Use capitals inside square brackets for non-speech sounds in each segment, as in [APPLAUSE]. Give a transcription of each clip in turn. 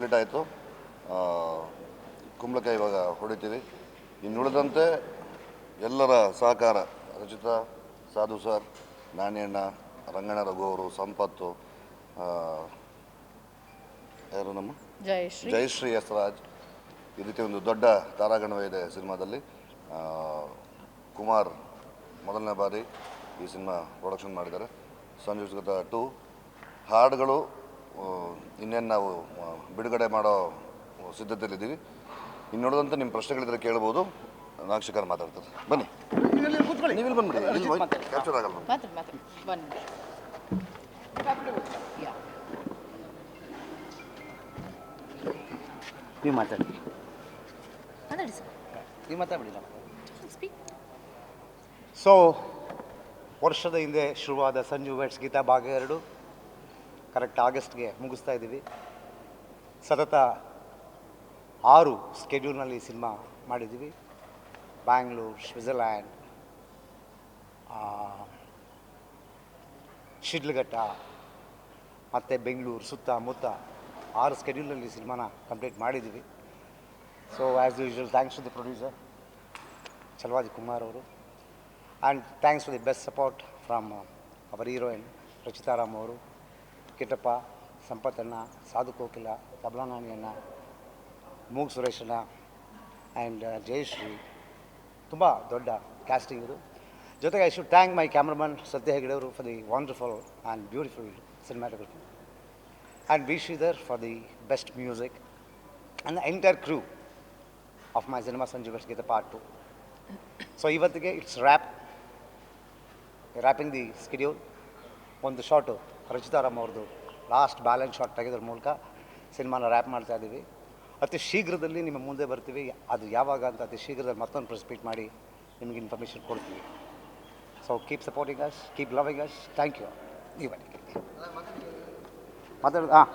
Complete ಆಯಿತು. ಕುಂಬಳಕಾಯಿ ಇವಾಗ ಹೊಡಿತೀವಿ. ಇನ್ನುಳಿದಂತೆ ಎಲ್ಲರ ಸಹಕಾರ ರಚಿತಾ ಸಾಧು ಸರ್ ನಾಣ್ಯಣ್ಣ ರಂಗಣ್ಣ ರಘು ಅವರು ಸಂಪತ್ತು ಯಾರು ನಮ್ಮ? ಜಯಶ್ರೀ. ಜಯಶ್ರೀ ಯಸ್ರಾಜ್ ಈ ರೀತಿ ಒಂದು ದೊಡ್ಡ ತಾರಾಗಣವೇ ಇದೆ ಸಿನಿಮಾದಲ್ಲಿ. ಕುಮಾರ್ ಮೊದಲನೇ ಬಾರಿ ಈ ಸಿನಿಮಾ ಪ್ರೊಡಕ್ಷನ್ ಮಾಡಿದ್ದಾರೆ. ಸಂಯುಕ್ತ ಟು. ಹಾಡುಗಳು ಇನ್ನೇನು ನಾವು ಬಿಡುಗಡೆ ಮಾಡೋ ಸಿದ್ಧತೆಯಲ್ಲಿದ್ದೀವಿ. ನೋಡಿದಂತ ನಿಮ್ಮ ಪ್ರಶ್ನೆಗಳಿದ್ರೆ ಕೇಳ್ಬೋದು. ನಾಗಶೇಖರ್ ಮಾತಾಡ್ತಾರೆ. ಬನ್ನಿ. ನೀವು ಇಲ್ಲಿ ಬಂದ್ಬಿಡಿ ಕ್ಯಾಪ್ಚರ್ ಆಗಲ್ಲ ನೀವು ಮಾತಾಡಿ. ನೀವು ಮಾತಾಡಿ ಸ್ಪೀಕ್ ಸೊ ವರ್ಷದ ಹಿಂದೆ ಶುರುವಾದ ಸಂಜು ವೆಟ್ಸ್ ಗೀತಾ ಭಾಗ ಎರಡು. ಕರೆಕ್ಟ್ ಆಗಸ್ಟ್ಗೆ ಮುಗಿಸ್ತಾ ಇದ್ದೀವಿ. ಸತತ ಆರು ಸ್ಕೆಡ್ಯೂಲ್ನಲ್ಲಿ ಸಿನಿಮಾ ಮಾಡಿದ್ದೀವಿ. ಬ್ಯಾಂಗ್ಳೂರು, ಸ್ವಿಟ್ಜರ್ಲ್ಯಾಂಡ್ ಶಿಡ್ಲಘಟ್ಟ ಮತ್ತು ಬೆಂಗಳೂರು ಸುತ್ತಮುತ್ತ ಆರು ಸ್ಕೆಡ್ಯೂಲ್ನಲ್ಲಿ ಸಿನಿಮಾನ ಕಂಪ್ಲೀಟ್ ಮಾಡಿದ್ದೀವಿ. So as usual thanks to the producer Chalavadi Kumar ಅವರು. And thanks for the best support from our heroine Rachita Ram ಅವರು. ಕಿಟ್ಟಪ್ಪ ಸಂಪತ್ತಣ್ಣ ಸಾಧು ಕೋಕಿಲ ತಬಲಾನಾಣಿಯಣ್ಣ ಮೂಗ್ ಸುರೇಶಣ್ಣ ಆ್ಯಂಡ್ ಜಯಶ್ರೀ, ತುಂಬ ದೊಡ್ಡ ಕ್ಯಾಸ್ಟಿಂಗ್ ಇದು ಜೊತೆಗೆ I should thank my cameraman Satya ಹೆಗಡೆಯವರು for the wonderful and beautiful cinematography and V Sridhar for the best music and the entire crew of my cinema Sanju Geetha part two so ಇವತ್ತಿಗೆ it's wrap wrapping the schedule ಒಂದು shot Rachita Ram ಅವ್ರದ್ದು last balance shot ತೆಗೆದ್ರ ಮೂಲಕ ಸಿನಿಮಾನ rap ಮಾಡ್ತಾ ಇದ್ದೀವಿ ಅತಿ ಶೀಘ್ರದಲ್ಲಿ ನಿಮ್ಮ ಮುಂದೆ ಬರ್ತೀವಿ. ಅದು ಯಾವಾಗ ಅಂತ ಅತಿ ಶೀಘ್ರದಲ್ಲಿ ಮತ್ತೊಂದು ಪ್ರೆಸ್ ಮೀಟ್ ಮಾಡಿ ನಿಮಗೆ ಇನ್ಫಾರ್ಮೇಷನ್ ಕೊಡ್ತೀವಿ. So keep supporting us keep loving us thank you ನೀವು ಮಾತಾಡೋದು ಹಾಂ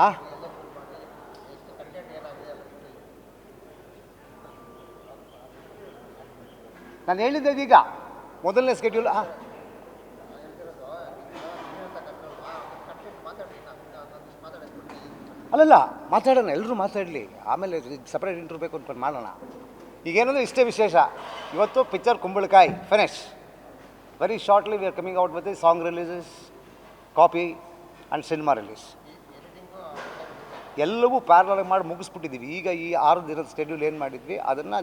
ಹಾಂ ನಾನು ಹೇಳಿದ್ದೆ ಈಗ ಮೊದಲನೇ ಸ್ಕೆಡ್ಯೂಲ್ ಹಾಂ ಅಲ್ಲಲ್ಲ ಮಾತಾಡೋಣ ಎಲ್ಲರೂ ಮಾತಾಡಲಿ. ಆಮೇಲೆ ಸಪ್ರೇಟ್ ಇಂಟ್ರೂ ಬೇಕು ಅಂದ್ಕೊಂಡು ಮಾಡೋಣ. ಈಗೇನಂದ್ರೆ ಇಷ್ಟೇ ವಿಶೇಷ. ಇವತ್ತು ಪಿಕ್ಚರ್ ಕುಂಬಳಕಾಯಿ finish very shortly we are coming out with song releases copy and cinema release ಎಲ್ಲವೂ ಪ್ಯಾರಲಾಗಿ ಮಾಡಿ ಮುಗಿಸ್ಬಿಟ್ಟಿದ್ದೀವಿ. ಈಗ ಈ ಆರು ದಿನದ ಸ್ಕೆಡ್ಯೂಲ್ ಏನು ಮಾಡಿದ್ವಿ ಅದನ್ನು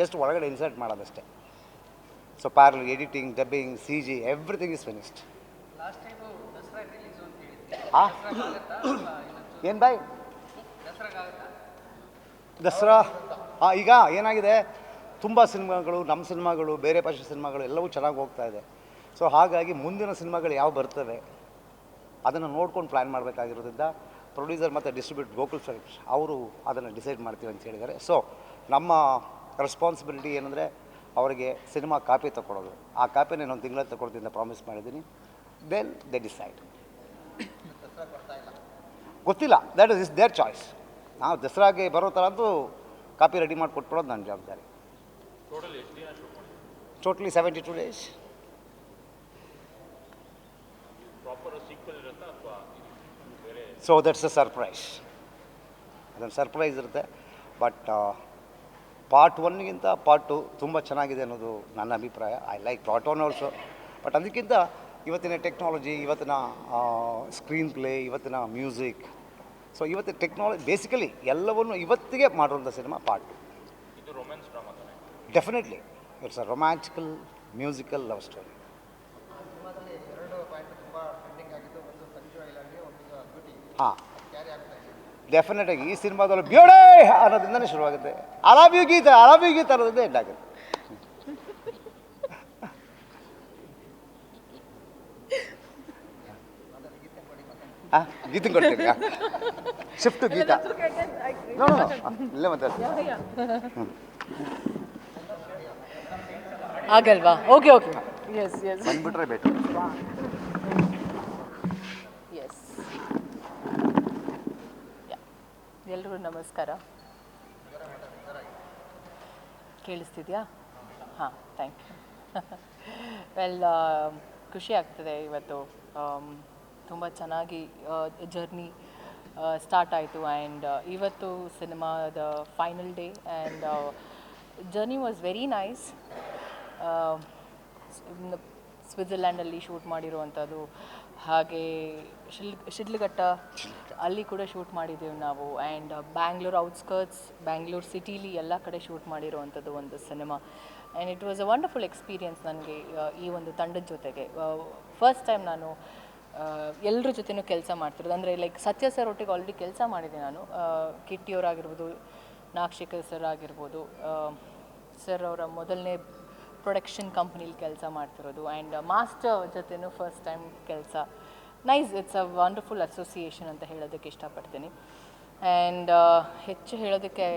ಜಸ್ಟ್ ಒಳಗಡೆ insert ಮಾಡೋದಷ್ಟೇ. So parallel editing dubbing C G everything is finished ಏನು ಬಾಯ್? ದಸರಾ? ಹಾಂ ಈಗ ಏನಾಗಿದೆ? ತುಂಬ ಸಿನಿಮಾಗಳು ನಮ್ಮ ಸಿನಿಮಾಗಳು, ಬೇರೆ ಭಾಷೆ ಸಿನಿಮಾಗಳು ಎಲ್ಲವೂ ಚೆನ್ನಾಗಿ ಹೋಗ್ತಾ ಇದೆ. ಸೊ ಹಾಗಾಗಿ ಮುಂದಿನ ಸಿನಿಮಾಗಳು ಯಾವ ಬರ್ತವೆ? ಅದನ್ನು ನೋಡ್ಕೊಂಡು ಪ್ಲ್ಯಾನ್ ಮಾಡಬೇಕಾಗಿರೋದ್ರಿಂದ ಪ್ರೊಡ್ಯೂಸರ್ ಮತ್ತು ಡಿಸ್ಟ್ರಿಬ್ಯೂಟ್ ಗೋಕುಲ್ ಫಿಲ್ಮ್ಸ್ ಅವರು ಅದನ್ನು ಡಿಸೈಡ್ ಮಾಡ್ತೀವಿ ಅಂತ ಹೇಳಿದ್ದಾರೆ. ಸೊ ನಮ್ಮ ರೆಸ್ಪಾನ್ಸಿಬಿಲಿಟಿ ಏನಂದರೆ ಅವರಿಗೆ ಸಿನಿಮಾ ಕಾಪಿ ತಗೊಳ್ಳೋದು ಆ ಕಾಪಿನ ಒಂದು ತಿಂಗಳ ತಗೊಳ್ತೀನಿ ಪ್ರಾಮಿಸ್ ಮಾಡಿದ್ದೀನಿ. ದೆನ್ ದೆ ಡಿಸೈಡ್ ಗೊತ್ತಿಲ್ಲ. ದ್ಯಾಟ್ ಇಸ್ ದೇರ್ ಚಾಯ್ಸ್ ನಾವು ದಸರಾಗೆ ಬರೋ ಥರ ಅಂತೂ ಕಾಪಿ ರೆಡಿ ಮಾಡಿ ಕೊಟ್ಬಿಡೋದು ನನ್ನ ಜವಾಬ್ದಾರಿ. Totally seventy two days so that's a surprise ಅದೊಂದು ಸರ್ಪ್ರೈಸ್ ಇರುತ್ತೆ. ಬಟ್ ಪಾರ್ಟ್ ಒನ್ಗಿಂತ ಪಾರ್ಟ್ ಟು ತುಂಬ ಚೆನ್ನಾಗಿದೆ ಅನ್ನೋದು ನನ್ನ ಅಭಿಪ್ರಾಯ. I like part one also but ಅದಕ್ಕಿಂತ ಇವತ್ತಿನ ಟೆಕ್ನಾಲಜಿ ಇವತ್ತಿನ ಸ್ಕ್ರೀನ್ ಪ್ಲೇ ಇವತ್ತಿನ ಮ್ಯೂಸಿಕ್ ಸೊ ಇವತ್ತು ಟೆಕ್ನಾಲಜಿ ಬೇಸಿಕಲಿ ಎಲ್ಲವನ್ನು ಇವತ್ತಿಗೆ ಮಾಡುವಂಥ cinema part. Definitely it's a romantical musical love story ಹಾಂ. ಡೆಫಿನೆಟ್ ಆಗಿ ಈ ಸಿನಿಮಾದಲ್ಲಿ ಬ್ಯೂಡೇ ಅನ್ನೋದ್ರಿಂದಲೇ ಶುರುವಾಗುತ್ತೆ. ಅರಾಬಿ ಯು ಗೀತ ಗೀತೆ ಅನ್ನೋದ್ರಿಂದ ಗೀತ ಅನ್ನೋದೇ ಎಂಡ್ ಆಗುತ್ತೆ. ಹಾಂ ಗೀತೆ ಕೊಡ್ತೀನಿ ಶಿಫ್ಟ್ ಗೀತ. ನೋ ನೋ ಇಲ್ಲೇ ಮಾತಾಡ್ತೀನಿ. ಆಗಲ್ವಾ ಓಕೆ ಓಕೆ ಎಸ್ ಎಸ್ ಬಂದ್ಬಿಟ್ರೆ ಬೇಕು ಎಸ್ ಎಲ್ರಿಗೂ ನಮಸ್ಕಾರ. ಕೇಳಿಸ್ತಿದ್ಯಾ? ಹಾಂ ಥ್ಯಾಂಕ್ ಯು ವೆಲ್ ಖುಷಿ ಆಗ್ತದೆ ಇವತ್ತು. ತುಂಬ ಚೆನ್ನಾಗಿ ಜರ್ನಿ ಸ್ಟಾರ್ಟ್ ಆಯಿತು. ಆ್ಯಂಡ್ ಇವತ್ತು ಸಿನಿಮಾದ final day and journey was very nice ಸ್ವಿಟ್ಜರ್ಲ್ಯಾಂಡಲ್ಲಿ shoot ಮಾಡಿರುವಂಥದ್ದು. ಹಾಗೆ ಶಿಲ್ ಶಿಡ್ಲಘಟ್ಟ ಅಲ್ಲಿ ಕೂಡ ಶೂಟ್ ಮಾಡಿದ್ದೀವಿ ನಾವು. ಆ್ಯಂಡ್ ಬ್ಯಾಂಗ್ಳೂರ್ ಔಟ್ಸ್ಕರ್ಟ್ಸ್ ಬ್ಯಾಂಗ್ಳೂರ್ ಸಿಟೀಲಿ ಎಲ್ಲ ಕಡೆ ಶೂಟ್ ಮಾಡಿರುವಂಥದ್ದು ಒಂದು cinema. And it was a wonderful experience ನನಗೆ ಈ ಒಂದು ತಂಡದ ಜೊತೆಗೆ. ಫಸ್ಟ್ ಟೈಮ್ ನಾನು ಎಲ್ಲರ ಜೊತೆನೂ ಕೆಲಸ ಮಾಡ್ತಿರೋದು. ಅಂದರೆ ಲೈಕ್ ಸತ್ಯ ಸರ್ ಒಟ್ಟಿಗೆ ಆಲ್ರೆಡಿ ಕೆಲಸ ಮಾಡಿದೆ ನಾನು. ಕಿಟ್ಟಿಯವರಾಗಿರ್ಬೋದು ನಾಕ್ಷಿಕರ್ ಸರ್ ಆಗಿರ್ಬೋದು ಸರ್ ಅವರ ಮೊದಲನೇ ಪ್ರೊಡಕ್ಷನ್ ಕಂಪ್ನೀಲಿ ಕೆಲಸ ಮಾಡ್ತಿರೋದು. ಆ್ಯಂಡ್ ಮಾಸ್ಟರ್ ಜೊತೆನೂ ಫಸ್ಟ್ ಟೈಮ್ ಕೆಲಸ. Nice it's a wonderful association ಅಂತ ಹೇಳೋದಕ್ಕೆ ಇಷ್ಟಪಡ್ತೀನಿ. ಆ್ಯಂಡ್ ಹೆಚ್ಚು ಹೇಳೋದಕ್ಕೆ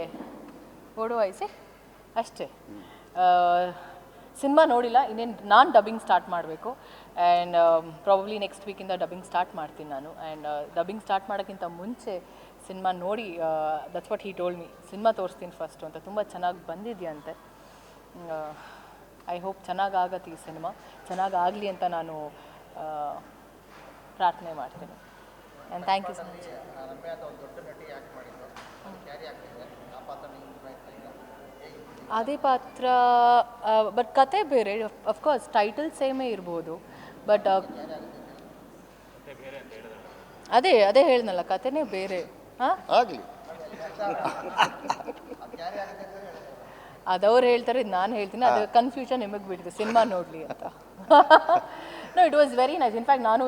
ಓಡು ವಯಸ್ಸೆ? ಅಷ್ಟೇ. ಸಿನಿಮಾ ನೋಡಿಲ್ಲ, ಇನ್ನೇನು ನಾನು ಡಬ್ಬಿಂಗ್ ಸ್ಟಾರ್ಟ್ ಮಾಡಬೇಕು. ಆ್ಯಂಡ್ ಪ್ರಾಬಬ್ಲಿ ನೆಕ್ಸ್ಟ್ ವೀಕಿಂದ ಡಬ್ಬಿಂಗ್ ಸ್ಟಾರ್ಟ್ ಮಾಡ್ತೀನಿ ನಾನು. ಆ್ಯಂಡ್ ಡಬ್ಬಿಂಗ್ ಸ್ಟಾರ್ಟ್ ಮಾಡೋಕ್ಕಿಂತ ಮುಂಚೆ ಸಿನಿಮಾ ನೋಡಿ that's what he told me cinema ತೋರಿಸ್ತೀನಿ ಫಸ್ಟು ಅಂತ. ತುಂಬ ಚೆನ್ನಾಗಿ ಬಂದಿದೆಯಂತೆ. ಐ ಹೋಪ್ ಚೆನ್ನಾಗಾಗತ್ತೆ ಈ ಸಿನಿಮಾ ಚೆನ್ನಾಗಾಗಲಿ ಅಂತ ನಾನು ಆ, ಪ್ರಾರ್ಥನೆ ಮಾಡ್ತೀನಿ. And thank you so much ಅದೇ ಪಾತ್ರ ಬಟ್ ಕತೆ ಬೇರೆ. ಅಫ್ಕೋರ್ಸ್ ಟೈಟಲ್ ಸೇಮೇ ಇರ್ಬೋದು. ಬಟ್ ಅದೇ ಅದೇ ಹೇಳಿದ್ನಲ್ಲ ಕತೆನೇ ಬೇರೆ. ಹಾಂ? ಆಗಲಿ. ಅದವ್ರು ಹೇಳ್ತಾರೆ ಇದು ನಾನು ಹೇಳ್ತೀನಿ ಅದು ಕನ್ಫ್ಯೂಷನ್ ನಿಮಗೆ ಬಿಟ್ಟಿದೆ ಸಿನಿಮಾ ನೋಡಲಿ ಅಂತ. No it was very nice in fact ನಾನು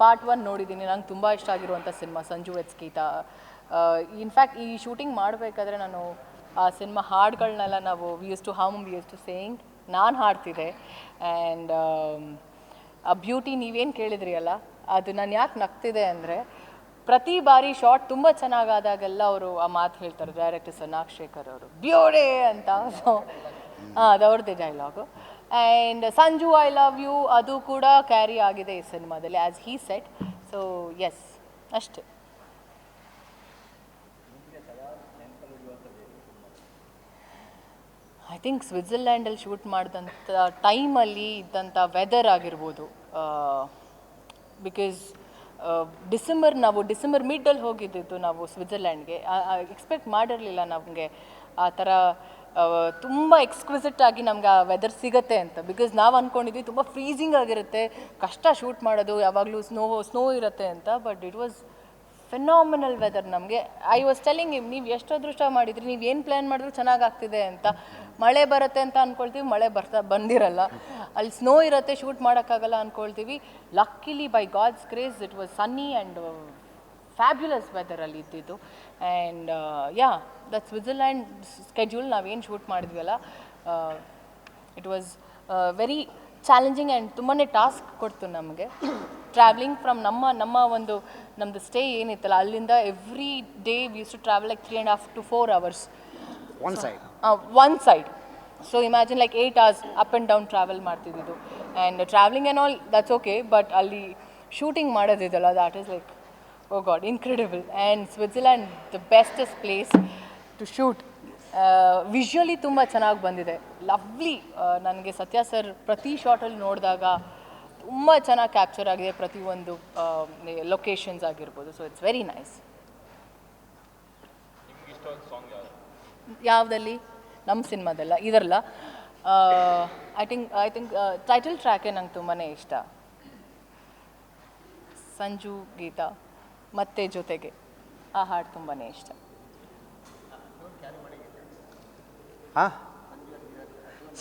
ಪಾರ್ಟ್ ಒನ್ ನೋಡಿದ್ದೀನಿ ನಂಗೆ ತುಂಬ ಇಷ್ಟ ಆಗಿರುವಂಥ cinema Sanju in in fact ಈ ಶೂಟಿಂಗ್ ಮಾಡಬೇಕಾದ್ರೆ ನಾನು ಆ ಸಿನಿಮಾ ಹಾಡುಗಳನ್ನೆಲ್ಲ ನಾವು we use to hum we use to saying ನಾನು ಹಾಡ್ತಿದ್ದೆ. ಆ್ಯಂಡ್ ಆ ಬ್ಯೂಟಿ ನೀವೇನು ಕೇಳಿದ್ರಿ ಅಲ್ಲ? ಅದು ನಾನು ಯಾಕೆ ನಗ್ತಿದೆ ಅಂದರೆ, ಪ್ರತಿ ಬಾರಿ ಶಾರ್ಟ್ ತುಂಬ ಚೆನ್ನಾಗಾದಾಗೆಲ್ಲ ಅವರು ಆ ಮಾತು ಹೇಳ್ತಾರೆ ಡೈರೆಕ್ಟರ್ ಸೊನಾಕ್ ಶೇಖರ್ ಅವರು. ಬ್ಯೂಡೆ ಅಂತ. ಸೊ ಹಾಂ, ಅದು ಅವ್ರದ್ದೇ dialogue and Sanju I love you ಅದು ಕೂಡ ಕ್ಯಾರಿ ಆಗಿದೆ ಈ ಸಿನಿಮಾದಲ್ಲಿ as he said so yes ಅಷ್ಟೆ. ಐ ಥಿಂಕ್ ಸ್ವಿಟ್ಜರ್ಲ್ಯಾಂಡಲ್ಲಿ ಶೂಟ್ ಮಾಡಿದಂಥ ಟೈಮಲ್ಲಿ ಇದ್ದಂಥ ವೆದರ್ ಆಗಿರ್ಬೋದು. ಬಿಕಾಸ್ ಡಿಸೆಂಬರ್ ನಾವು ಡಿಸೆಂಬರ್ ಮಿಡ್ಡಲ್ಲಿ ಹೋಗಿದ್ದಿದ್ದು ನಾವು ಸ್ವಿಟ್ಜರ್ಲ್ಯಾಂಡ್ಗೆ ಎಕ್ಸ್ಪೆಕ್ಟ್ ಮಾಡಿರಲಿಲ್ಲ ನಮಗೆ. ಆ ಥರ ತುಂಬ ಎಕ್ಸ್ಕ್ವಿಸಿಟ್ ಆಗಿ ನಮ್ಗೆ ಆ ವೆದರ್ ಸಿಗತ್ತೆ ಅಂತ. ಬಿಕಾಸ್ ನಾವು ಅಂದ್ಕೊಂಡಿದ್ವಿ ತುಂಬ ಫ್ರೀಸಿಂಗ್ ಆಗಿರುತ್ತೆ. ಕಷ್ಟ ಶೂಟ್ ಮಾಡೋದು, ಯಾವಾಗಲೂ ಸ್ನೋ ಸ್ನೋ ಇರುತ್ತೆ ಅಂತ. But it was phenomenal weather ನಮಗೆ. ಐ ವಾಸ್ ಟೆಲಿಂಗ್ ನೀವು ಎಷ್ಟು ಅದೃಷ್ಟ ಮಾಡಿದ್ರಿ, ನೀವು ಏನು ಪ್ಲ್ಯಾನ್ ಮಾಡಿದ್ರು ಚೆನ್ನಾಗಾಗ್ತಿದೆ ಅಂತ. ಮಳೆ ಬರುತ್ತೆ ಅಂತ ಅಂದ್ಕೊಳ್ತೀವಿ ಮಳೆ ಬರ್ತಾ ಬಂದಿರಲ್ಲ. ಅಲ್ಲಿ ಸ್ನೋ ಇರುತ್ತೆ ಶೂಟ್ ಮಾಡೋಕ್ಕಾಗಲ್ಲ ಅಂದ್ಕೊಳ್ತೀವಿ luckily by God's grace it was sunny and fabulous ವೆದರಲ್ಲಿ ಇದ್ದಿದ್ದು. And yeah that Switzerland schedule ನಾವೇನು shoot ಮಾಡಿದ್ವಲ್ಲ it was very challenging and ತುಂಬಾ ಟಾಸ್ಕ್ ಕೊಡ್ತು ನಮಗೆ. ಟ್ರಾವೆಲಿಂಗ್ ಫ್ರಮ್ ನಮ್ಮ ನಮ್ಮ ಒಂದು ನಮ್ಮದು ಸ್ಟೇ ಏನಿತ್ತಲ್ಲ ಅಲ್ಲಿಂದ every day we use to travel like three and half to four hours one side one side so imagine like eight hours up and down travel ಮಾಡ್ತಿದ್ದು and travelling and all that's okay but ಅಲ್ಲಿ shooting ಮಾಡೋದಿದಲ್ಲ that is like oh God incredible and Switzerland the bestest place to shoot visually ತುಂಬ ಚೆನ್ನಾಗಿ ಬಂದಿದೆ. Lovely ನನಗೆ ಸತ್ಯ sir ಪ್ರತಿ ಶಾಟಲ್ಲಿ ನೋಡಿದಾಗ ತುಂಬ ಚೆನ್ನಾಗಿ ಕ್ಯಾಪ್ಚರ್ ಆಗಿದೆ ಪ್ರತಿಯೊಂದು ಲೊಕೇಶನ್ಸ್ ಆಗಿರ್ಬೋದು. ಸೊ ಇಟ್ಸ್ ವೆರಿ ನೈಸ್ ಯಾವುದಲ್ಲಿ? ನಮ್ಮ ಸಿನಿಮಾದಲ್ಲ ಇದರಲ್ಲ. I think I think title ಟ್ರ್ಯಾಕೇ ನಂಗೆ ತುಂಬಾ ಇಷ್ಟ. ಸಂಜು ಗೀತಾ ಮತ್ತೆ ಜೊತೆಗೆ. ಆ ಹಾಡು ತುಂಬಾ ಇಷ್ಟ. ಹಾಂ?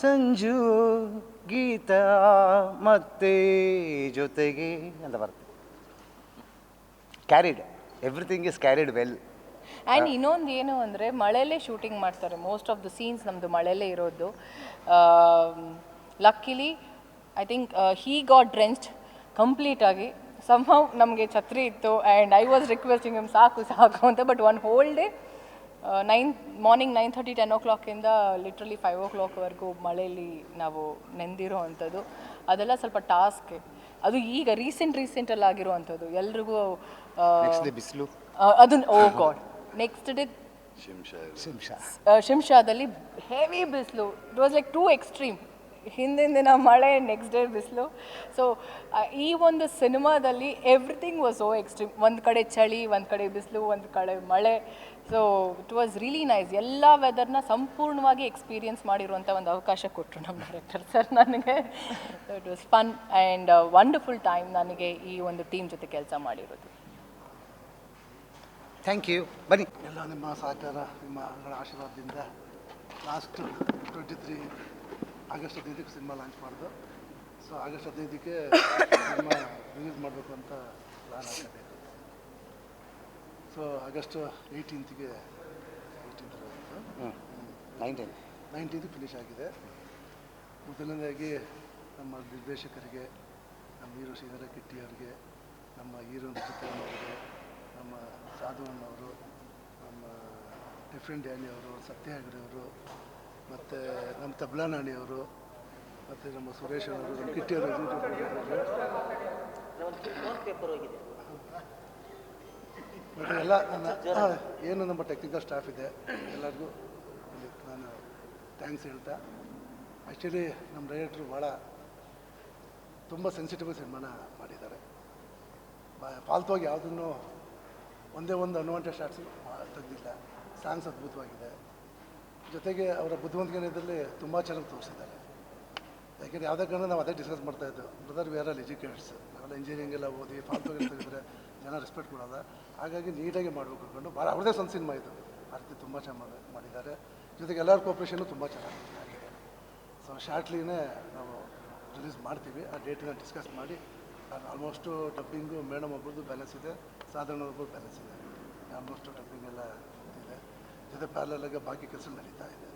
ಸಂಜು ಗೀತ ಮತ್ತೆ ಜೊತೆಗೆ ಅಂತ ಬರುತ್ತೆ. Carried everything is carried well and ಇನ್ನೊಂದು ಏನು ಅಂದರೆ ಮಳೆಯಲ್ಲೇ ಶೂಟಿಂಗ್ ಮಾಡ್ತಾರೆ. ಮೋಸ್ಟ್ ಆಫ್ ದ ಸೀನ್ಸ್ ನಮ್ಮದು ಮಳೆಯಲ್ಲೇ ಇರೋದು. Luckily I think he got drenched ಕಂಪ್ಲೀಟಾಗಿ ಸಮ್ಹೌ ನಮಗೆ ಛತ್ರಿ ಇತ್ತು. ಆ್ಯಂಡ್ ಐ ವಾಸ್ ರಿಕ್ವೆಸ್ಟಿಂಗ್ ಸಾಕು ಸಾಕು ಅಂತ. But one whole day nine morning nine thirty ten ಓ ಕ್ಲಾಕಿಂದ ಲಿಟ್ರಲಿ ಫೈವ್ ಓ ಕ್ಲಾಕ್ವರೆಗೂ ಮಳೆಯಲ್ಲಿ ನಾವು ನೆಂದಿರೋ ಅಂಥದ್ದು. ಅದೆಲ್ಲ ಸ್ವಲ್ಪ ಟಾಸ್ಕ್ ಅದು ಈಗ ರೀಸೆಂಟ್ ರೀಸೆಂಟಲ್ಲಿ ಆಗಿರುವಂಥದ್ದು. ಎಲ್ರಿಗೂ ಆ, ನೆಕ್ಸ್ಟ್ ಡೇ ಬಿಸಿಲು. ಅದು ಓ God next day Shimsha Shimsha. ಶಿಂಷಾದಲ್ಲಿ heavy ಬಿಸಿಲು. It was like too extreme ಹಿಂದಿನ ದಿನ ಮಳೆ ನೆಕ್ಸ್ಟ್ ಡೇ ಬಿಸಿಲು. ಸೊ ಈ ಒಂದು ಸಿನಿಮಾದಲ್ಲಿ ಎವ್ರಿಥಿಂಗ್ ವಾಸ್ ಸೋ ಎಕ್ಸ್ಟ್ರೀಮ್ ಒಂದು ಕಡೆ ಚಳಿ ಒಂದು ಕಡೆ ಬಿಸಿಲು ಒಂದು ಕಡೆ ಮಳೆ. So it was really nice ಎಲ್ಲ ವೆದರ್ನ ಸಂಪೂರ್ಣವಾಗಿ ಎಕ್ಸ್ಪೀರಿಯನ್ಸ್ ಮಾಡಿರುವಂಥ ಒಂದು ಅವಕಾಶ ಕೊಟ್ಟರು ನಮ್ಮ ಡೈರೆಕ್ಟರ್ ಸರ್ ನನಗೆ. It was fun and wonderful time ನನಗೆ ಈ ಒಂದು ಟೀಮ್ ಜೊತೆ ಕೆಲಸ ಮಾಡಿರೋದು. ಥ್ಯಾಂಕ್ ಯು ಬನ್ನಿ. ಎಲ್ಲ ನಿಮ್ಮ ಸಹಕಾರ ನಿಮ್ಮ ಆಶೀರ್ವಾದದಿಂದ ಲಾಸ್ಟ್ ಟ್ವೆಂಟಿ ತ್ರೀ ಆಗಸ್ಟ್ ಹದಿನೈದಕ್ಕೆ ಸಿನಿಮಾ ಲಾಂಚ್ ಮಾಡಿದ್ದು. ಸೊ ಆಗಸ್ಟ್ ಹದಿನೈದಕ್ಕೆ [COUGHS] ಸಿನಿಮಾ ರಿಲೀಸ್ ಮಾಡಬೇಕು ಅಂತ ಪ್ಲಾನ್ ಆಗ್ತದೆ ಸೊ ಆಗಸ್ಟ್ ಏಯ್ಟೀನ್ತ್ಗೆ ಏಯ್ಟೀನ್ತ್ ನೈನ್ಟೀನ್ ನೈನ್ಟೀನ್ತ್ ಫಿನಿಷ್ ಆಗಿದೆ. ಮೊದಲನೇದಾಗಿ ನಮ್ಮ ನಿರ್ದೇಶಕರಿಗೆ ನಮ್ಮ ಹೀರೋ ಶ್ರೀಧರ ಕಿಟ್ಟಿ ಅವರಿಗೆ ನಮ್ಮ ಹೀರೋ ಅವರಿಗೆ ನಮ್ಮ ಸಾಧುವಣ್ಣವರು ನಮ್ಮ ಡಿಫ್ರೆಂಟ್ ಡ್ಯಾನಿ ಅವರು ಸತ್ಯ ಹೆಗಡೆ ಅವರು ಮತ್ತು ನಮ್ಮ ತಬ್ಲಾ ನಾಣಿಯವರು ಮತ್ತು ನಮ್ಮ ಸುರೇಶ್ ಅವರು ನಮ್ಮ ಕಿಟ್ಟಿಯವರು ಮತ್ತು ಎಲ್ಲ ನನ್ನ ಏನು ನಮ್ಮ ಟೆಕ್ನಿಕಲ್ ಸ್ಟಾಫ್ ಇದೆ ಎಲ್ಲರಿಗೂ ನಾನು ಥ್ಯಾಂಕ್ಸ್ ಹೇಳ್ತಾ. ಆ್ಯಕ್ಚುಲಿ ನಮ್ಮ ಡೈರೆಕ್ಟ್ರು ಭಾಳ ತುಂಬ ಸೆನ್ಸಿಟಿವ್ ಸಿನಿಮಾನ ಮಾಡಿದ್ದಾರೆ. ಫಾಲ್ತುವಾಗಿ ಯಾವುದನ್ನು ಒಂದೇ ಒಂದು ಅನ್ವಾಂಟೆಡ್ ಶಾರ್ಟ್ಸ್ ತೆಗೆದಿಲ್ಲ. ಸಾಂಗ್ಸ್ ಅದ್ಭುತವಾಗಿದೆ. ಜೊತೆಗೆ ಅವರ ಬುದ್ಧಿವಂತಿಕೆಯಲ್ಲಿ ತುಂಬ ಚೆನ್ನಾಗಿ ತೋರಿಸಿದ್ದಾರೆ. ಯಾಕೆಂದರೆ ಯಾವುದೇ ಕಾರಣ ನಾವು ಅದೇ ಡಿಸ್ಕಸ್ ಮಾಡ್ತಾ ಇದ್ದೆವು ಬ್ರದರ್ ವೇರ್ ಆಲ್ ಎಜುಕೇಟ್ಸ್ ನಾವೆಲ್ಲ ಇಂಜಿನಿಯರಿಂಗ್ ಎಲ್ಲ ಓದಿ ಫಾಲ್ತು ತೆಗೆದ್ರೆ ಜನ ರೆಸ್ಪೆಕ್ಟ್ ಕೊಡೋಲ್ಲ. ಹಾಗಾಗಿ ನೀಟಾಗಿ ಮಾಡಬೇಕು ಅಂದ್ಕೊಂಡು ಭಾಳ ಅವ್ರದೇ ಸ್ವಂತ ಸಿನಿಮಾ ಇದು. ಆ ರೀತಿ ತುಂಬ ಚೆನ್ನಾಗಿ ಮಾಡಿದ್ದಾರೆ. ಜೊತೆಗೆ ಎಲ್ಲರ ಕೋಪ್ರೇಷನ್ನು ತುಂಬ ಚೆನ್ನಾಗಿ ಆಗಿದೆ. ಸೊ ಶಾರ್ಟ್ಲಿನೇ ನಾವು ರಿಲೀಸ್ ಮಾಡ್ತೀವಿ. ಆ ಡೇಟನ್ನ ಡಿಸ್ಕಸ್ ಮಾಡಿ ಆಲ್ಮೋಸ್ಟು ಡಬ್ಬಿಂಗು ಮೇಡಮ್ ಒಬ್ಬರದ್ದು ಬ್ಯಾಲೆನ್ಸ್ ಇದೆ, ಸಾಧಾರಣ ಒಬ್ಬರು ಬ್ಯಾಲೆನ್ಸ್ ಇದೆ. ಆಲ್ಮೋಸ್ಟು ಡಬ್ಬಿಂಗ್ ಎಲ್ಲ ಜೊತೆ ಪ್ಯಾರಲಾಗಿ ಬಾಕಿ ಕೆಲಸ ನಡೀತಾ ಇದೆ.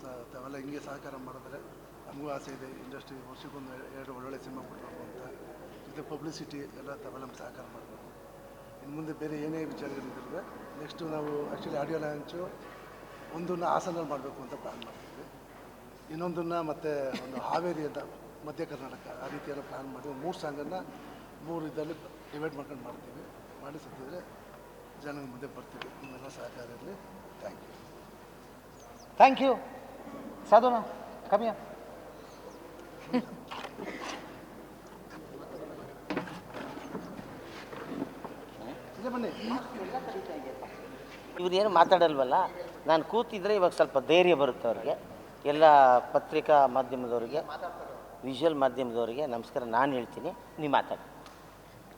ಸೊ, ತಾವೆಲ್ಲ ಹಿಂಗೆ ಸಹಕಾರ ಮಾಡಿದ್ರೆ ನಮಗೂ ಆಸೆ ಇದೆ ಇಂಡಸ್ಟ್ರಿ ವರ್ಷಕ್ಕೊಂದು ಎರಡು ಒಳ್ಳೊಳ್ಳೆ ಸಿನಿಮಾ ಕೊಡಬೇಕು ಅಂತ. ಜೊತೆ ಪಬ್ಲಿಸಿಟಿ ಎಲ್ಲ ತಾವೆಲ್ಲ ನಮ್ಗೆ ಸಹಕಾರ ಮಾಡಬೇಕು. ಇನ್ನು ಮುಂದೆ ಬೇರೆ ಏನೇ ವಿಚಾರಗಳಿದ್ರೆ ನೆಕ್ಸ್ಟು ನಾವು ಆ್ಯಕ್ಚುಲಿ ಆಡಿಯೋ ಲಾಂಚು ಒಂದನ್ನು ಹಾಸನಲ್ಲಿ ಮಾಡಬೇಕು ಅಂತ ಪ್ಲ್ಯಾನ್ ಮಾಡ್ತೀವಿ. ಇನ್ನೊಂದನ್ನು ಮತ್ತು ಒಂದು ಹಾವೇರಿ ಅಂತ ಮಧ್ಯ ಕರ್ನಾಟಕ ಆ ರೀತಿಯೆಲ್ಲ ಪ್ಲ್ಯಾನ್ ಮಾಡಿ, ಮೂರು ಸಾಂಗನ್ನು ಮೂರು ಇದರಲ್ಲಿ ಡಿವೈಡ್ ಮಾಡ್ಕೊಂಡು ಮಾಡ್ತೀವಿ. ಮಾಡಿ ಜನಗಳ ಮುಂದೆ ಬರ್ತೀವಿ. ನಿಮ್ಮೆಲ್ಲ ಸಹಕಾರ ಇರಲಿ. ಥ್ಯಾಂಕ್ ಯು ಥ್ಯಾಂಕ್ ಯು ಸಾಧುನ ಕಮಿಯ ಇವ್ರೇನು ಮಾತಾಡಲ್ವಲ್ಲ ನಾನು ಕೂತಿದ್ರೆ ಇವಾಗ ಸ್ವಲ್ಪ ಧೈರ್ಯ ಬರುತ್ತೆ ಅವ್ರಿಗೆ. ಎಲ್ಲ ಪತ್ರಿಕಾ ಮಾಧ್ಯಮದವರಿಗೆ ವಿಜುವಲ್ ಮಾಧ್ಯಮದವರಿಗೆ ನಮಸ್ಕಾರ ನಾನು ಹೇಳ್ತೀನಿ ನೀವು ಮಾತಾಡಿ.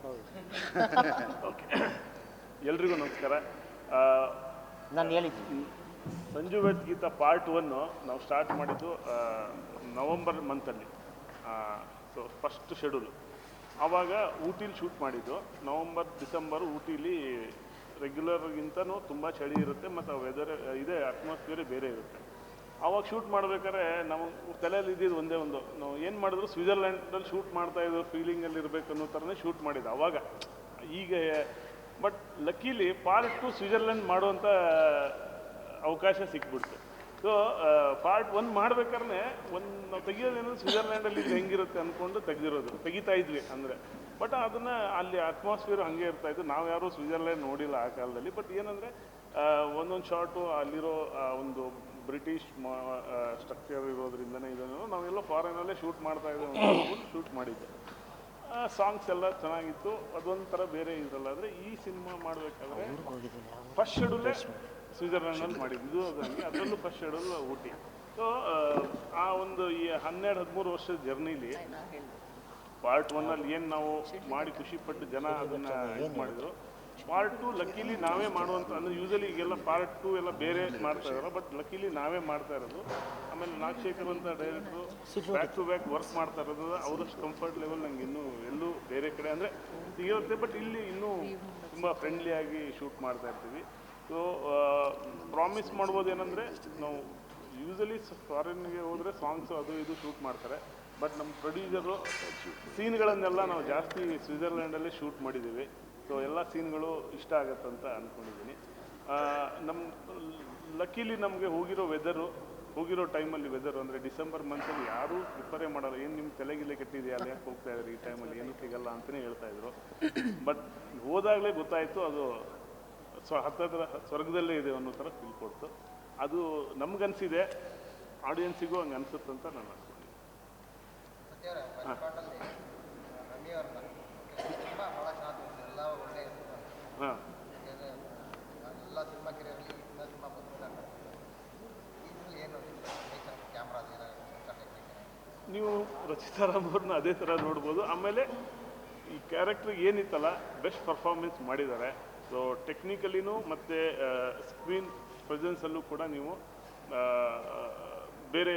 [LAUGHS] ಎಲ್ರಿಗೂ ನಮಸ್ಕಾರ. ನಾನು ಹೇಳಿದ್ದೀನಿ. Sanju weds Geetha part one ನಾವು ಸ್ಟಾರ್ಟ್ ಮಾಡಿದ್ದು ನವಂಬರ್ ಮಂತಲ್ಲಿ ಸೊ ಫಸ್ಟ್ ಶೆಡ್ಯೂಲ್ ಆವಾಗ ಊಟಿಲಿ ಶೂಟ್ ಮಾಡಿದ್ದು. ನವಂಬರ್ ಡಿಸೆಂಬರ್ ಊಟೀಲಿ ರೆಗ್ಯುಲರ್ಗಿಂತನೂ ತುಂಬ ಚಳಿ ಇರುತ್ತೆ ಮತ್ತು ವೆದರ್ ಇದೇ ಅಟ್ಮಾಸ್ಫಿಯರೇ ಬೇರೆ ಇರುತ್ತೆ. ಆವಾಗ ಶೂಟ್ ಮಾಡ್ಬೇಕಾದ್ರೆ ನಾವು ತಲೆಯಲ್ಲಿ ಇದ್ದಿದ್ದು ಒಂದೇ ಒಂದು. ನಾವು ಏನು ಮಾಡಿದ್ರು ಸ್ವಿಟ್ಜರ್ಲ್ಯಾಂಡಲ್ಲಿ ಶೂಟ್ ಮಾಡ್ತಾ ಇದ್ದೋ ಫೀಲಿಂಗಲ್ಲಿ ಇರಬೇಕು ಅನ್ನೋ ಥರನೇ ಶೂಟ್ ಮಾಡಿದ್ದು. ಆವಾಗ ಈಗ but luckily part two Switzerland ಮಾಡುವಂಥ ಅವಕಾಶ ಸಿಕ್ಬಿಡ್ತು. ಸೊ ಪಾರ್ಟ್ ಒನ್ ಮಾಡ್ಬೇಕಾದ್ರೆ ಒಂದು ನಾವು ತೆಗಿಯೋದೇನು ಸ್ವಿಟ್ಜರ್ಲ್ಯಾಂಡಲ್ಲಿ ಇದು ಹೆಂಗಿರುತ್ತೆ ಅಂದ್ಕೊಂಡು ತೆಗೆದಿರೋದು. ತೆಗಿತಾ ಇದ್ವಿ ಅಂದರೆ. ಬಟ್ ಅದನ್ನು ಅಲ್ಲಿ ಅಟ್ಮಾಸ್ಫಿಯರ್ ಹಂಗೆ ಇರ್ತಾ ಇತ್ತು. ನಾವು ಯಾರೂ ಸ್ವಿಜರ್ಲ್ಯಾಂಡ್ ನೋಡಿಲ್ಲ ಆ ಕಾಲದಲ್ಲಿ. ಬಟ್ ಏನಂದರೆ ಒಂದೊಂದು ಶಾರ್ಟು ಅಲ್ಲಿರೋ ಒಂದು ಬ್ರಿಟಿಷ್ ಸ್ಟ್ರಕ್ಚರ್ ಇರೋದ್ರಿಂದನೇ ಇದನ್ನು ನಾವೆಲ್ಲ ಫಾರಿನಲ್ಲೇ ಶೂಟ್ ಮಾಡ್ತಾ ಇದ್ದೇವೆ ಶೂಟ್ ಮಾಡಿದ್ದೆ. ಸಾಂಗ್ಸ್ ಎಲ್ಲ ಚೆನ್ನಾಗಿತ್ತು. ಅದೊಂಥರ ಬೇರೆ ಇದ್ರಲ್ಲ. ಆದರೆ ಈ ಸಿನಿಮಾ ಮಾಡಬೇಕಾದ್ರೆ ಫಸ್ಟ್ ಶೆಡ್ಯೂಲೇ ಸ್ವಿಟ್ಜರ್ಲ್ಯಾಂಡಲ್ಲಿ ಮಾಡಿದ್ದು. ಇದು ಅದರಲ್ಲಿ ಅದರಲ್ಲೂ ಫಸ್ಟ್ ಶೆಡ್ಯೂಲ್ ಊಟಿ. ಸೊ ಆ ಒಂದು ಈ ಹನ್ನೆರಡು ಹದಿಮೂರು ವರ್ಷದ ಜರ್ನಿಲಿ ಪಾರ್ಟ್ ಒನ್ನಲ್ಲಿ ಏನು ನಾವು ಮಾಡಿ ಖುಷಿಪಟ್ಟು ಜನ ಅದನ್ನು ಇದು ಮಾಡಿದ್ರು. ಪಾರ್ಟ್ ಟು ಲಕ್ಕಿಲಿ ನಾವೇ ಮಾಡುವಂಥ ಅಂದರೆ ಯೂಸಲಿ ಈಗೆಲ್ಲ ಪಾರ್ಟ್ ಟು ಎಲ್ಲ ಬೇರೆ ಮಾಡ್ತಾ ಇದ್ದಾರೆ ಬಟ್ ಲಕ್ಕಿಲಿ ನಾವೇ ಮಾಡ್ತಾ ಇರೋದು. ಆಮೇಲೆ ನಾಗಶೇಖರ್ ಅಂತ director back to back work ಮಾಡ್ತಾ ಇರೋದು ಅವರಷ್ಟು ಕಂಫರ್ಟ್ ಲೆವೆಲ್ ನಂಗೆ ಇನ್ನೂ ಎಲ್ಲೂ ಬೇರೆ ಕಡೆ ಅಂದರೆ ಇರುತ್ತೆ ಬಟ್ ಇಲ್ಲಿ ಇನ್ನೂ ತುಂಬ ಫ್ರೆಂಡ್ಲಿಯಾಗಿ ಶೂಟ್ ಮಾಡ್ತಾ ಇರ್ತೀವಿ. ಸೊ ಪ್ರಾಮಿಸ್ ಮಾಡ್ಬೋದು ಏನಂದರೆ ನಾವು ಯೂಸಲಿ ಫಾರಿನ್ಗೆ ಹೋದರೆ ಸಾಂಗ್ಸು ಅದು ಇದು ಶೂಟ್ ಮಾಡ್ತಾರೆ ಬಟ್ ನಮ್ಮ ಪ್ರೊಡ್ಯೂಸರು ಸೀನ್ಗಳನ್ನೆಲ್ಲ ನಾವು ಜಾಸ್ತಿ ಸ್ವಿಟ್ಜರ್ಲ್ಯಾಂಡಲ್ಲೇ ಶೂಟ್ ಮಾಡಿದ್ದೀವಿ. ಸೊ ಎಲ್ಲ ಸೀನ್ಗಳು ಇಷ್ಟ ಆಗತ್ತಂತ ಅಂದ್ಕೊಂಡಿದ್ದೀನಿ ನಮ್ಮ ಲಕ್ಕಿಲಿ ನಮಗೆ ಹೋಗಿರೋ ವೆದರು ಹೋಗಿರೋ ಟೈಮಲ್ಲಿ ವೆದರು ಅಂದರೆ ಡಿಸೆಂಬರ್ ಮಂತಲ್ಲಿ ಯಾರೂ ಪ್ರಿಫರೇ ಮಾಡಲ್ಲ. ಏನು ನಿಮ್ಮ ತಲೆಗಿಲೆ ಕೆಟ್ಟಿದೆಯಾ? ಅಲ್ಲಿ ಯಾಕೆ ಹೋಗ್ತಾ ಇದ್ದಾರೆ ಈ ಟೈಮಲ್ಲಿ ಏನು ಸಿಗಲ್ಲ ಅಂತಲೇ ಹೇಳ್ತಾ ಇದ್ರು. ಬಟ್ ಹೋದಾಗಲೇ ಗೊತ್ತಾಯಿತು ಅದು ಸ್ವ ಹತ್ತತ್ರ ಸ್ವರ್ಗದಲ್ಲೇ ಇದೆ ಅನ್ನೋ ಥರ ಫೀಲ್ ಕೊಡ್ತು. ಅದು ನಮಗನ್ಸಿದೆ ಆಡಿಯನ್ಸಿಗೂ ಹಂಗೆ ಅನ್ಸುತ್ತಂತ ನಾನು ಅನ್ಕೊಂಡಿದ್ದೀನಿ. ಹಾಂ. ನೀವು ರಚಿತಾರಾಮ್ ಅವ್ರನ್ನ ಅದೇ ಥರ ನೋಡ್ಬೋದು. ಆಮೇಲೆ ಈ ಕ್ಯಾರೆಕ್ಟರ್ ಏನಿತ್ತಲ್ಲ ಬೆಸ್ಟ್ ಪರ್ಫಾರ್ಮೆನ್ಸ್ ಮಾಡಿದ್ದಾರೆ. ಸೊ ಟೆಕ್ನಿಕಲಿನೂ ಮತ್ತು ಸ್ಕ್ರೀನ್ ಪ್ರೆಸೆನ್ಸಲ್ಲೂ ಕೂಡ ನೀವು ಬೇರೆ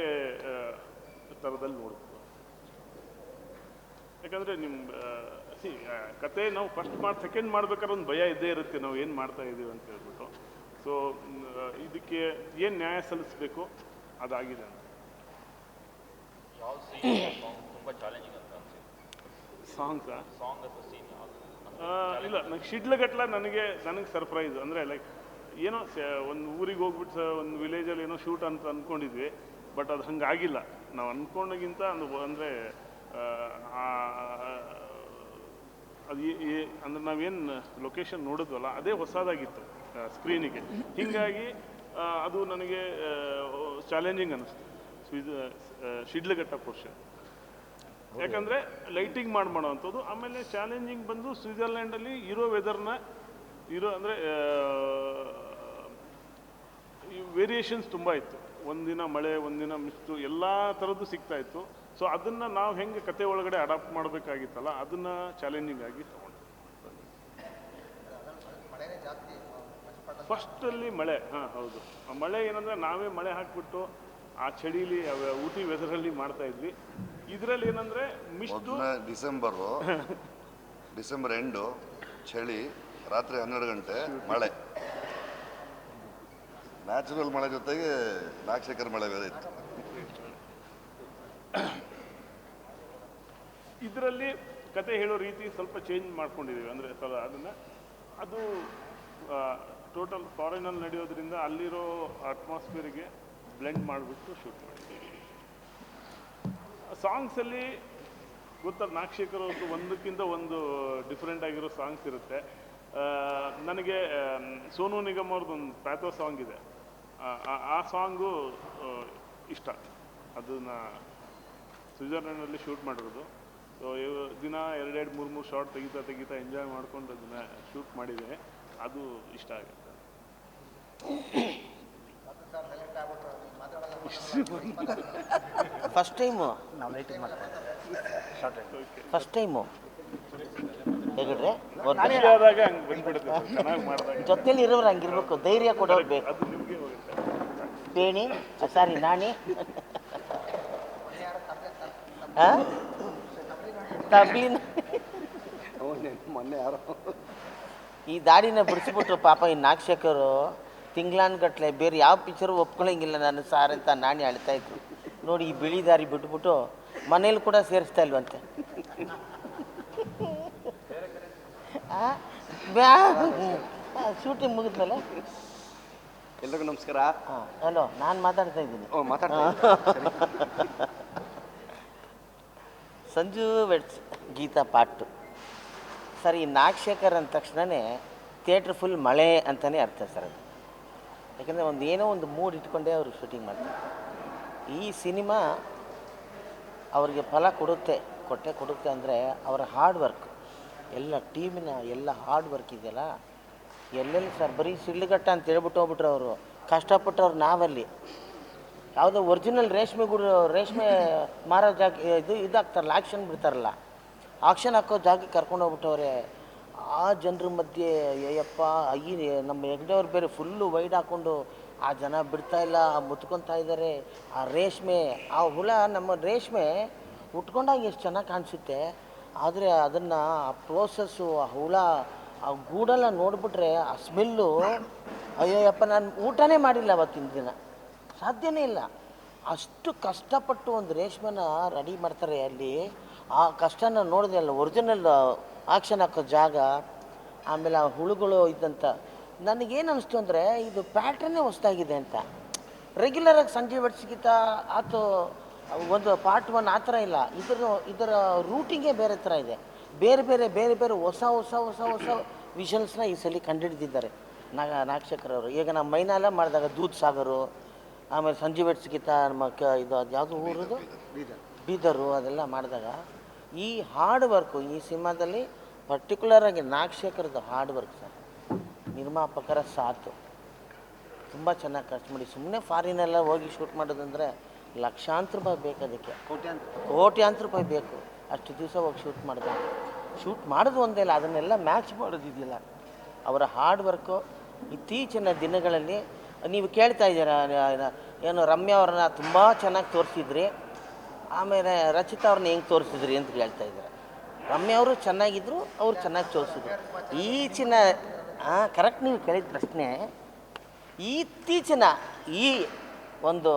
ಥರದಲ್ಲಿ ನೋಡ್ಬೋದು. ಯಾಕಂದರೆ ನಿಮ್ಮ ಸಿ ಕತೆ ನಾವು ಫಸ್ಟ್ ಮಾಡಿ ಸೆಕೆಂಡ್ ಮಾಡ್ಬೇಕಾದ್ರೆ ಒಂದು ಭಯ ಇದ್ದೇ ಇರುತ್ತೆ ನಾವು ಏನು ಮಾಡ್ತಾ ಇದ್ದೀವಿ ಅಂತ ಹೇಳ್ಬಿಟ್ಟು. ಸೊ ಇದಕ್ಕೆ ಏನು ನ್ಯಾಯ ಸಲ್ಲಿಸಬೇಕು? ಅದಾಗಿದೆ ಅಂತ. ಸಾಂಗ್ಸಾ [COUGHS] ಇಲ್ಲ ನಂಗೆ ಶಿಡ್ಲಗಟ್ಲ ನನಗೆ ನನಗೆ ಸರ್ಪ್ರೈಸ್ ಅಂದರೆ ಲೈಕ್ ಏನೋ ಒಂದು ಊರಿಗೆ ಹೋಗ್ಬಿಟ್ಟು ಒಂದು ವಿಲೇಜಲ್ಲಿ ಏನೋ ಶೂಟ್ ಅಂತ ಅಂದ್ಕೊಂಡಿದ್ವಿ ಬಟ್ ಅದು ಹಂಗಾಗಿಲ್ಲ. ನಾವು ಅಂದ್ಕೊಂಡಾಗಿಂತ ಒಂದು ಅಂದರೆ ಅದು ಅಂದ್ರೆ ನಾವೇನು ಲೊಕೇಶನ್ ನೋಡಿದ್ವಲ್ಲ, ಅದೇ ಹೊಸದಾಗಿತ್ತು ಸ್ಕ್ರೀನಿಗೆ ಹೀಗಾಗಿ ಅದು ನನಗೆ ಚಾಲೆಂಜಿಂಗ್ ಅನ್ನಿಸ್ತು ಶಿಡ್ಲಘಟ್ಟ ಪೋರ್ಷನ್ ಯಾಕಂದರೆ ಲೈಟಿಂಗ್ ಮಾಡಿ ಮಾಡೋವಂಥದ್ದು, ಆಮೇಲೆ ಚಾಲೆಂಜಿಂಗ್ ಬಂದು ಸ್ವಿಟ್ಜರ್ಲ್ಯಾಂಡಲ್ಲಿ ಇರೋ ವೆದರ್ನ ಇರೋ, ಅಂದರೆ ವೇರಿಯೇಷನ್ಸ್ ತುಂಬ ಇತ್ತು. ಒಂದಿನ ಮಳೆ, ಒಂದಿನ ಮಿಸ್ಟು ಎಲ್ಲ ಥರದ್ದು ಸಿಗ್ತಾ ಇತ್ತು. ಸೊ ಅದನ್ನು ನಾವು ಹೆಂಗೆ ಕತೆ ಒಳಗಡೆ ಅಡಾಪ್ಟ್ ಮಾಡಬೇಕಾಗಿತ್ತಲ್ಲ ಅದನ್ನು ಚಾಲೆಂಜಿಂಗ್ ಆಗಿ ತಗೊಂಡು ಫಸ್ಟಲ್ಲಿ ಮಳೆ ಹಾಂ ಹೌದು. ಮಳೆ ಏನಂದರೆ ನಾವೇ ಮಳೆ ಹಾಕಿಬಿಟ್ಟು ಆ ಚಳಿಲಿ ಊಟಿ ವೆದರಲ್ಲಿ ಮಾಡ್ತಾ ಇದ್ವಿ. ಇದರಲ್ಲಿ ಏನಂದರೆ ಮಿಸ್ಟು ಡಿಸೆಂಬರು [LAUGHS] ಡಿಸೆಂಬರ್ ಎಂಡು ಚಳಿ ರಾತ್ರಿ ಹನ್ನೆರಡು ಗಂಟೆ ಮಳೆ. ನ್ಯಾಚುರಲ್ ಮಳೆ ಜೊತೆಗೆ ನಾಗಶೇಖರ್ ಮಳೆ ಬೇರೆ ಇತ್ತು. [COUGHS] ಇದರಲ್ಲಿ ಕತೆ ಹೇಳೋ ರೀತಿ ಸ್ವಲ್ಪ ಚೇಂಜ್ ಮಾಡ್ಕೊಂಡಿದ್ದೀವಿ. ಅಂದರೆ ಸಲ ಅದನ್ನು ಅದು ಟೋಟಲ್ ಫಾರಿನಲ್ಲಿ ನಡೆಯೋದ್ರಿಂದ ಅಲ್ಲಿರೋ ಅಟ್ಮಾಸ್ಫಿಯರಿಗೆ ಬ್ಲೆಂಡ್ ಮಾಡಿಬಿಟ್ಟು ಶೂಟ್ ಮಾಡಿದ್ದೀವಿ ಸಾಂಗ್ಸಲ್ಲಿ ನಾಗಶೇಖರ್ ಅವ್ರದ್ದು ಒಂದಕ್ಕಿಂತ ಒಂದು ಡಿಫ್ರೆಂಟ್ ಆಗಿರೋ ಸಾಂಗ್ಸ್ ಇರುತ್ತೆ. ನನಗೆ ಸೋನು ನಿಗಮ್ ಅವ್ರದ್ದು ಒಂದು ಪ್ಯಾಥೋ ಸಾಂಗ್ ಇದೆ. ಆ ಸಾಂಗು ಇಷ್ಟ. ಅದನ್ನು ಸ್ವಿಟ್ಜರ್ಲೆಂಡಲ್ಲಿ ಶೂಟ್ ಮಾಡಿರೋದು. ಸೊ ದಿನ ಎರಡೆರಡು ಮೂರು ಮೂರು ಶಾರ್ಟ್ ತೆಗಿತಾ ತೆಗಿತಾ ಎಂಜಾಯ್ ಮಾಡ್ಕೊಂಡು ಅದನ್ನ ಶೂಟ್ ಮಾಡಿದೆ ಅದು ಇಷ್ಟ ಆಗುತ್ತೆ. ಫಸ್ಟ್ ಟೈಮು ನಾವು ಲೈಟ್ ಶಾರ್ಟ್ ಫಸ್ಟ್ ಟೈಮು ಮಾಡಿದಾಗ. ಜೊತೆಲಿ ಇರೋರು ಹಂಗಿರ್ಬೇಕು ಧೈರ್ಯ ಕೊಡೋರು ಬೇಕು. ಅದು ನಿಮಗೆ ಹೋಗುತ್ತೆ. ಪೇಣಿ ಸಾರಿ ನಾಣಿ. [LAUGHS] ಆ? ತಬ್ಲಿನ್ ಮೊನ್ನೆ ಯಾರೋ. ಈ ದಾಡಿನ ಬಿಡಿಸ್ಬಿಟ್ರು ಪಾಪ ಈ ನಾಗಶೇಖರು. ತಿಂಗ್ಳಾನ್ಗಟ್ಲೆ ಬೇರೆ ಯಾವ ಪಿಕ್ಚರು ಒಪ್ಕೊಳ್ಳಂಗಿಲ್ಲ ನಾನು ಸಾರ್ ಅಂತ ನಾಣಿ ಅಳ್ತಾ ಇದ್ರು. ನೋಡಿ ಈ ಬಿಳಿ ದಾರಿ ಬಿಟ್ಬಿಟ್ಟು ಮನೇಲಿ ಕೂಡ ಸೇರಿಸ್ತಾ ಇಲ್ವಂತೆ. ಶೂಟಿಂಗ್ ಮುಗಿದ್ಮೇಲೆ. ಎಲ್ರಿಗೂ ನಮಸ್ಕಾರ. ಹಾಂ ಹಲೋ ನಾನು ಮಾತಾಡ್ತಾ ಇದ್ದೀನಿ. ಓ ಮಾತಾಡ್ತಾ Sanju weds Geetha part sir, ಈ ನಾಗಶೇಖರ್ ಅಂದ ತಕ್ಷಣವೇ ಥಿಯೇಟ್ರ್ ಫುಲ್ ಮಳೆ ಅಂತಲೇ ಅರ್ಥ ಸರ್ ಅದು. ಯಾಕಂದರೆ ಒಂದು ಏನೋ ಒಂದು ಮೂಡ್ ಇಟ್ಕೊಂಡೇ ಅವರು ಶೂಟಿಂಗ್ ಮಾಡ್ತಾರೆ. ಈ ಸಿನಿಮಾ ಅವರಿಗೆ ಫಲ ಕೊಡುತ್ತೆ, ಕೊಟ್ಟೆ ಕೊಡುತ್ತೆ ಅಂದರೆ ಅವರ ಹಾರ್ಡ್ ವರ್ಕ್ ಎಲ್ಲ ಟೀಮಿನ ಎಲ್ಲ ಹಾರ್ಡ್ ವರ್ಕ್ ಇದೆಯಲ್ಲ, ಎಲ್ಲೆಲ್ಲಿ ಸರ್? ಬರೀ ಸಿಳ್ಳುಗಟ್ಟ ಅಂತ ಹೇಳ್ಬಿಟ್ಟು ಹೋಗ್ಬಿಟ್ರು ಅವರು. ಕಷ್ಟಪಟ್ಟವ್ರು ನಾವಲ್ಲಿ. ಯಾವುದೋ ಒರಿಜಿನಲ್ ರೇಷ್ಮೆ ಗುಡು, ರೇಷ್ಮೆ ಮಾರೋ ಜಾಗ, ಇದು ಇದಾಗ್ತಾರಲ್ಲ ಆಕ್ಷನ್ ಬಿಡ್ತಾರಲ್ಲ. ಆಕ್ಷನ್ ಹಾಕೋ ಜಾಗಕ್ಕೆ ಕರ್ಕೊಂಡು ಹೋಗ್ಬಿಟ್ಟವ್ರೆ. ಆ ಜನರ ಮಧ್ಯೆ ಅಯ್ಯಪ್ಪ ಅಯ್ಯಿ ನಮ್ಮ ಹೆಗ್ಡೆಯವ್ರು ಬೇರೆ ಫುಲ್ಲು ವೈಡ್ ಹಾಕ್ಕೊಂಡು ಆ ಜನ ಬಿಡ್ತಾ ಇಲ್ಲ, ಮುತ್ಕೊತಾ ಇದ್ದಾರೆ ಆ ರೇಷ್ಮೆ, ಆ ಹುಳ, ನಮ್ಮ ರೇಷ್ಮೆ ಉಟ್ಕೊಂಡಾಗ ಎಷ್ಟು ಚೆನ್ನಾಗಿ ಕಾಣಿಸುತ್ತೆ. ಆದರೆ ಅದನ್ನು ಆ ಪ್ರೋಸೆಸ್ಸು ಆ ಹುಳ, ಆ ಗೂಡೆಲ್ಲ ನೋಡಿಬಿಟ್ರೆ, ಆ ಸ್ಮೆಲ್ಲು ಅಯ್ಯಯ್ಯಪ್ಪ, ನಾನು ಊಟನೇ ಮಾಡಿಲ್ಲ ಅವತ್ತಿನ ದಿನ. ಸಾಧ್ಯನೇ ಇಲ್ಲ. ಅಷ್ಟು ಕಷ್ಟಪಟ್ಟು ಒಂದು ರೇಷ್ಮೆನ ರೆಡಿ ಮಾಡ್ತಾರೆ ಅಲ್ಲಿ. ಆ ಕಷ್ಟನ ನೋಡಿದೆ ಅಲ್ಲ ಒರಿಜಿನಲ್ ಆಕ್ಷನ್ ಹಾಕೋ ಜಾಗ, ಆಮೇಲೆ ಆ ಹುಳುಗಳು ಇದ್ದಂಥ ನನಗೇನು ಅನಿಸ್ತು ಅಂದರೆ, ಇದು ಪ್ಯಾಟ್ರನ್ನೇ ಹೊಸ್ದಾಗಿದೆ ಅಂತ. ರೆಗ್ಯುಲರಾಗಿ ಸಂಜೆ ವರ್ಷಗಿಂತ ಆತು ಒಂದು ಪಾರ್ಟ್ ಒನ್ ಆ ಥರ ಇಲ್ಲ. ಇದರ ಇದರ ರೂಟಿಂಗೇ ಬೇರೆ ಥರ ಇದೆ. ಬೇರೆ ಬೇರೆ ಬೇರೆ ಬೇರೆ ಹೊಸ ಹೊಸ ಹೊಸ ಹೊಸ ವಿಷನ್ಸ್ನ ಈ ಸಲ ಕಂಡುಹಿಡಿದಿದ್ದಾರೆ. ನಾಗ, ನಾಗಶೇಖರ್ ಈಗ ನಮ್ಮ ಮೈನಾಲ ಮಾಡಿದಾಗ ದೂದ್ ಸಾಗರು ಆಮೇಲೆ ಸಂಜೀವ್ ವೆಟ್ಸ್ಗಿತ ನಮ್ಮ ಕ ಇದು ಅದು ಯಾವುದು ಊರದು? ಬೀದರು. ಅದೆಲ್ಲ ಮಾಡಿದಾಗ ಈ ಹಾರ್ಡ್ ವರ್ಕು ಈ ಸಿನಿಮಾದಲ್ಲಿ ಪರ್ಟಿಕ್ಯುಲರಾಗಿ ನಾಗಶೇಖರ್ದು ಹಾರ್ಡ್ ವರ್ಕ್ ಸರ್. ನಿರ್ಮಾಪಕರ ಸಾಥು ತುಂಬ ಚೆನ್ನಾಗಿ ಖರ್ಚು ಮಾಡಿ. ಸುಮ್ಮನೆ ಫಾರಿನೆಲ್ಲ ಹೋಗಿ ಶೂಟ್ ಮಾಡೋದಂದರೆ ಲಕ್ಷಾಂತರ ರೂಪಾಯಿ ಬೇಕು ಅದಕ್ಕೆ. ಕೋಟ್ಯಾಂತರ ರೂಪಾಯಿ. ಬೇಕು. ಅಷ್ಟು ದಿವಸ ಹೋಗಿ ಶೂಟ್ ಮಾಡಿದೆ. ಶೂಟ್ ಮಾಡೋದು ಒಂದೇ ಇಲ್ಲ ಅದನ್ನೆಲ್ಲ ಮ್ಯಾಚ್ ಮಾಡೋದಿದೆಯಲ್ಲ ಅವರ ಹಾರ್ಡ್ ವರ್ಕು ಇತ್ತೀಚಿನ ದಿನಗಳಲ್ಲಿ ನೀವು ಕೇಳ್ತಾ ಇದ್ದೀರಾ ಏನು ರಮ್ಯಾ ಅವ್ರನ್ನ ತುಂಬ ಚೆನ್ನಾಗಿ ತೋರಿಸಿದ್ರಿ. ಆಮೇಲೆ ರಚಿತಾ ಅವ್ರನ್ನ ಹೆಂಗೆ ತೋರಿಸಿದ್ರಿ ಅಂತ ಕೇಳ್ತಾ ಇದ್ದೀರಾ. ರಮ್ಯಾ ಅವರು ಚೆನ್ನಾಗಿದ್ದರು ಅವ್ರು ಚೆನ್ನಾಗಿ ತೋರಿಸಿದ್ರು. ಈಚಿನ ಕರೆಕ್ಟ್ ನೀವು ಕೇಳಿದ ಪ್ರಶ್ನೆ, ಇತ್ತೀಚಿನ ಈ ಒಂದು,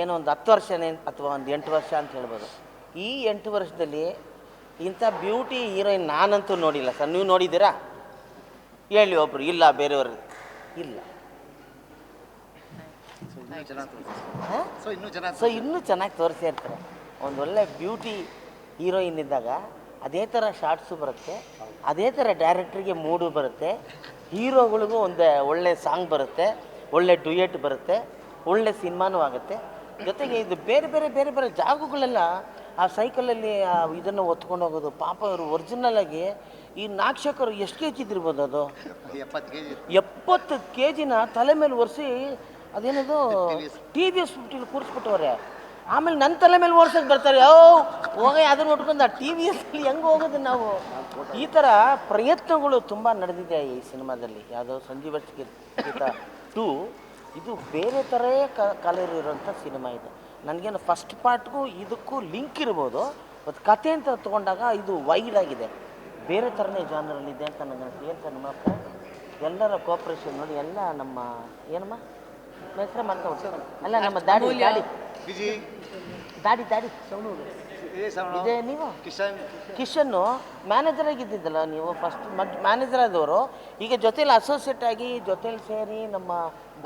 ಏನೋ ಒಂದು ಹತ್ತು ವರ್ಷನೇ ಅಥವಾ ಒಂದು ಎಂಟು ವರ್ಷ ಅಂತ ಹೇಳ್ಬೋದು. ಈ ಎಂಟು ವರ್ಷದಲ್ಲಿ ಇಂಥ ಬ್ಯೂಟಿ ಹೀರೋಯಿನ್ ನಾನಂತೂ ನೋಡಿಲ್ಲ ಸರ್. ನೀವು ನೋಡಿದ್ದೀರಾ? ಹೇಳಿ ಒಬ್ರು, ಇಲ್ಲ ಬೇರೆಯವ್ರಿಗೆ ಇಲ್ಲ. ಸೊ ಇನ್ನೂ ಚೆನ್ನಾಗಿ ಸೊ ಇನ್ನೂ ಚೆನ್ನಾಗಿ ತೋರಿಸಿ ಇರ್ತಾರೆ. ಒಂದು ಒಳ್ಳೆ ಬ್ಯೂಟಿ ಹೀರೋಯಿನ್ ಇದ್ದಾಗ ಅದೇ ಥರ ಶಾರ್ಟ್ಸು ಬರುತ್ತೆ ಅದೇ ಥರ ಡೈರೆಕ್ಟ್ರಿಗೆ ಮೂಡು ಬರುತ್ತೆ ಹೀರೋಗಳಿಗೂ ಒಂದು ಒಳ್ಳೆ ಸಾಂಗ್ ಬರುತ್ತೆ ಒಳ್ಳೆ ಡುಯೆಟ್ ಬರುತ್ತೆ ಒಳ್ಳೆ ಸಿನಿಮಾನೂ ಆಗುತ್ತೆ. ಜೊತೆಗೆ ಇದು ಬೇರೆ ಬೇರೆ ಬೇರೆ ಬೇರೆ ಜಾಗಗಳೆಲ್ಲ ಆ ಸೈಕಲಲ್ಲಿ ಆ ಇದನ್ನು ಹೊತ್ಕೊಂಡು ಹೋಗೋದು ಪಾಪ ಅವರು ಒರಿಜಿನಲ್ ಆಗಿ ಈ ನಾಕ್ಷಕರು ಎಷ್ಟು ಕೆ ಜಿ ಇದ್ದಿರ್ಬೋದು ಅದು? ಎಪ್ಪತ್ತು ಕೆ ಜಿ ಎಪ್ಪತ್ತು ಕೆ ಜಿನ ತಲೆ ಮೇಲೆ ಒರೆಸಿ ಅದೇನದು? ಟಿ ವಿ ಎಸ್ ಫಿಫ್ಟಿಲಿ ಕೂರಿಸ್ಬಿಟ್ಟವ್ರೆ. ಆಮೇಲೆ ನನ್ನ ತಲೆ ಮೇಲೆ ಓಡಿಸೋಕೆ ಬರ್ತಾರೆ. ಓ ಹೋಗ ಅದನ್ನ ನೋಡ್ಕೊಂಡು ಆ ಟಿ ವಿ ಎಸ್ ಹೆಂಗೆ ಹೋಗೋದು ನಾವು? ಈ ಥರ ಪ್ರಯತ್ನಗಳು ತುಂಬ ನಡೆದಿದೆ ಈ ಸಿನಿಮಾದಲ್ಲಿ. ಯಾವುದೋ ಸಂಜೀವ ಗೀತ ಟೂ ಇದು ಬೇರೆ ಥರೇ ಕಾಲೇಜು ಇರೋಂಥ ಸಿನಿಮಾ ಇದು. ನನಗೇನು ಫಸ್ಟ್ ಪಾರ್ಟ್ಗೂ ಇದಕ್ಕೂ ಲಿಂಕ್ ಇರ್ಬೋದು. ಮತ್ತು ಕತೆ ಅಂತ ತೊಗೊಂಡಾಗ ಇದು ವೈಡ್ ಆಗಿದೆ. ಬೇರೆ ಥರನೇ ಜಾನರಲ್ಲಿದೆ ಅಂತ ನನಗೆ ಸರ್ ನಿಮ್ಮಪ್ಪ ಎಲ್ಲರ ಕೋಪ್ರೇಷನ್ ನೋಡಿ ಎಲ್ಲ ನಮ್ಮ ಏನಮ್ಮ? ಹೆಸರು ಮಾಡ್ಕೊಂಡು ಅಲ್ಲ ನಮ್ಮ ದಾಡಿ ದಾಡಿ. ಬಿಜಿ. ದಾಡಿ ದಾಡಿ. ಇದೇ ನೀವು? ಕಿಶನ್. ಕಿಶನ್ನು ಮ್ಯಾನೇಜರ್ ಆಗಿದ್ದಿದ್ದಲ್ಲ ನೀವು? ಫಸ್ಟ್ ಮ್ಯಾನೇಜರ್ ಆದವರು. ಈಗ ಜೊತೆಲಿ ಅಸೋಸಿಯೇಟ್ ಆಗಿ ಜೊತೆಲಿ ಸೇರಿ ನಮ್ಮ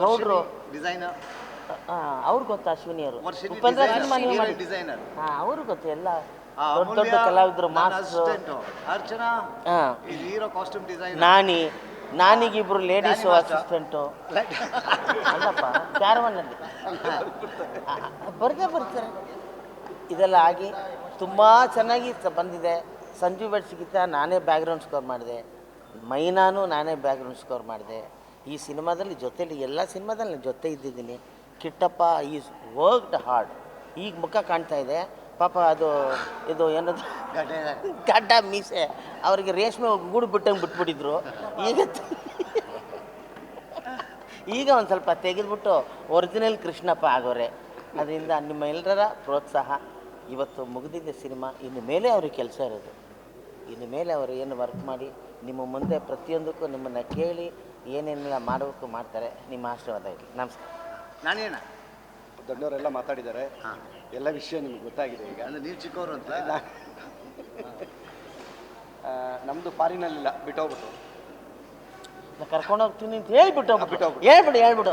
ಗೌಡ್ರು. ಡಿಸೈನರ್ ಅವ್ರು ಗೊತ್ತಾ ಅಶ್ವಿನಿ ಅವರು? ಉಪೇಂದ್ರ ಸಿನಿಮಾ ನೀವು ಮಾಡಿ designer. ಹಾಂ ಅವರು ಗೊತ್ತು ಎಲ್ಲ ದೊಡ್ಡ ದೊಡ್ಡ ಕಲಾವಿದರು ನನ್ನ Archana. Hero costume design Nani. ನಾನಿಗಿಬ್ರು ladies Nani master. Assistant ಅಲ್ಲಪ್ಪ ಕ್ಯಾರವನ್ನಲ್ಲಿ ಬರ್ತಾ ಬರ್ತಾರೆ ಇದೆಲ್ಲ ಆಗಿ ತುಂಬ ಚೆನ್ನಾಗಿ ಬಂದಿದೆ. ಸಂಜು ಬೆಡ್ಸ್ಗಿಂತ ನಾನೇ ಬ್ಯಾಕ್ಗ್ರೌಂಡ್ ಸ್ಕೋರ್ ಮಾಡಿದೆ. ಮೈನಾನು ನಾನೇ ಬ್ಯಾಕ್ಗ್ರೌಂಡ್ ಸ್ಕೋರ್ ಮಾಡಿದೆ. ಈ ಸಿನಿಮಾದಲ್ಲಿ ಜೊತೆಲಿ ಎಲ್ಲ ಸಿನಿಮಾದಲ್ಲಿ ನಾನು ಜೊತೆ ಇದ್ದಿದ್ದೀನಿ. ಕಿಟ್ಟಪ್ಪ ಈಸ್ ವರ್ಕ್ಡ್ ಹಾರ್ಡ್ ಈಗ ಮುಖ ಕಾಣ್ತಾ ಇದೆ. ಪಾಪ ಅದು ಇದು ಏನದು? ಗಡ್ಡ ಮೀಸೆ. ಅವರಿಗೆ ರೇಷ್ಮೆ ಗೂಡು ಬಿಟ್ಟಂಗೆ ಬಿಟ್ಬಿಟ್ಟಿದ್ರು. ಈಗ ಈಗ ಒಂದು ಸ್ವಲ್ಪ ತೆಗೆದ್ಬಿಟ್ಟು ಒರಿಜಿನಲ್ ಕೃಷ್ಣಪ್ಪ ಆಗೋರೆ. ಅದರಿಂದ ನಿಮ್ಮ ಎಲ್ಲರ ಪ್ರೋತ್ಸಾಹ ಇವತ್ತು ಮುಗಿದಿದ್ದ ಸಿನಿಮಾ. ಇನ್ನು ಮೇಲೆ ಅವ್ರಿಗೆ ಕೆಲಸ ಇರೋದು. ಇನ್ನು ಮೇಲೆ ಅವರು ಏನು ವರ್ಕ್ ಮಾಡಿ ನಿಮ್ಮ ಮುಂದೆ ಪ್ರತಿಯೊಂದಕ್ಕೂ ನಿಮ್ಮನ್ನು ಕೇಳಿ ಏನೇನೆಲ್ಲ ಮಾಡಬೇಕು ಮಾಡ್ತಾರೆ. ನಿಮ್ಮ ಆಶೀರ್ವಾದ ಇರಲಿ. ನಮಸ್ಕಾರ. ನಾನೇನ? ದೊಡ್ಡವರೆಲ್ಲ ಮಾತಾಡಿದ್ದಾರೆ. ಎಲ್ಲ ವಿಷಯ ನಿಮ್ಗೆ ಗೊತ್ತಾಗಿದೆ ಈಗ. ಅಂದ್ರೆ ನೀವು ಚಿಕ್ಕವರು ಅಂತ? ಆ, ನಮ್ದು ಫಾರಿನಲ್ಲಿಲ್ಲ ಬಿಟ್ಟೋಗ್ಬಿಟ್ಟು. ನಾ ಕರ್ಕೊಂಡು ಹೋಗ್ತೀನಿ ಅಂತ ಹೇಳ್ಬಿಟ್ಟು ಬಿಟ್ಟು ಬಿಟ್ಟೋಗ್ಬಿಟ್ಟು. ಹೇಳ್ಬಿಡು ಹೇಳ್ಬಿಡು.